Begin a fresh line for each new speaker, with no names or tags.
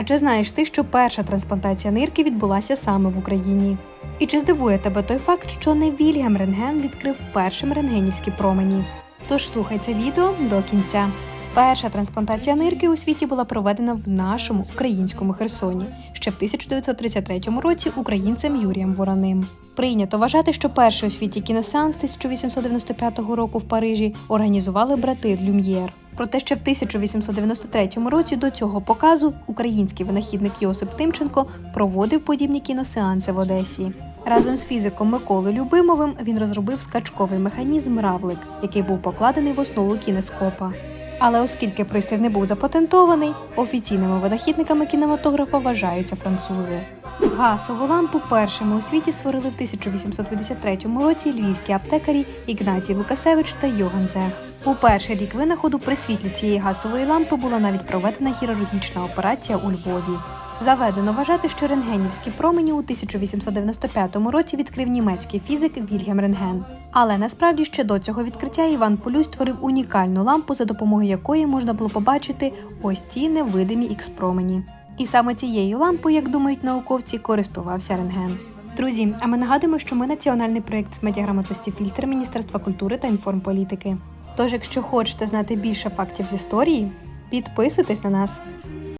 Адже знаєш ти, що перша трансплантація нирки відбулася саме в Україні. І чи здивує тебе той факт, що не Вільгем Рентген відкрив першим рентгенівські промені? Тож слухай це відео до кінця. Перша трансплантація нирки у світі була проведена в нашому українському Херсоні ще в 1933 році українцем Юрієм Вороним. Прийнято вважати, що перший у світі кіносеанс 1895 року в Парижі організували брати Люм'єр. Проте ще в 1893 році до цього показу український винахідник Йосип Тимченко проводив подібні кіносеанси в Одесі. Разом з фізиком Миколою Любимовим він розробив скачковий механізм Равлик, який був покладений в основу кінескопа. Але оскільки пристрій не був запатентований, офіційними винахідниками кінематографа вважаються французи. Газову лампу першими у світі створили в 1853 році львівські аптекарі Ігнатій Лукасевич та Йоган Зех. У перший рік винаходу при світлі цієї газової лампи була навіть проведена хірургічна операція у Львові. Заведено вважати, що рентгенівські промені у 1895 році відкрив німецький фізик Вільгем Рентген. Але насправді ще до цього відкриття Іван Полюй створив унікальну лампу, за допомогою якої можна було побачити ось ці невидимі ікс-промені. І саме цією лампою, як думають науковці, користувався рентген. Друзі, а ми нагадуємо, що ми національний проєкт з медіаграмотності фільтр Міністерства культури та інформполітики. Тож, якщо хочете знати більше фактів з історії, підписуйтесь на нас.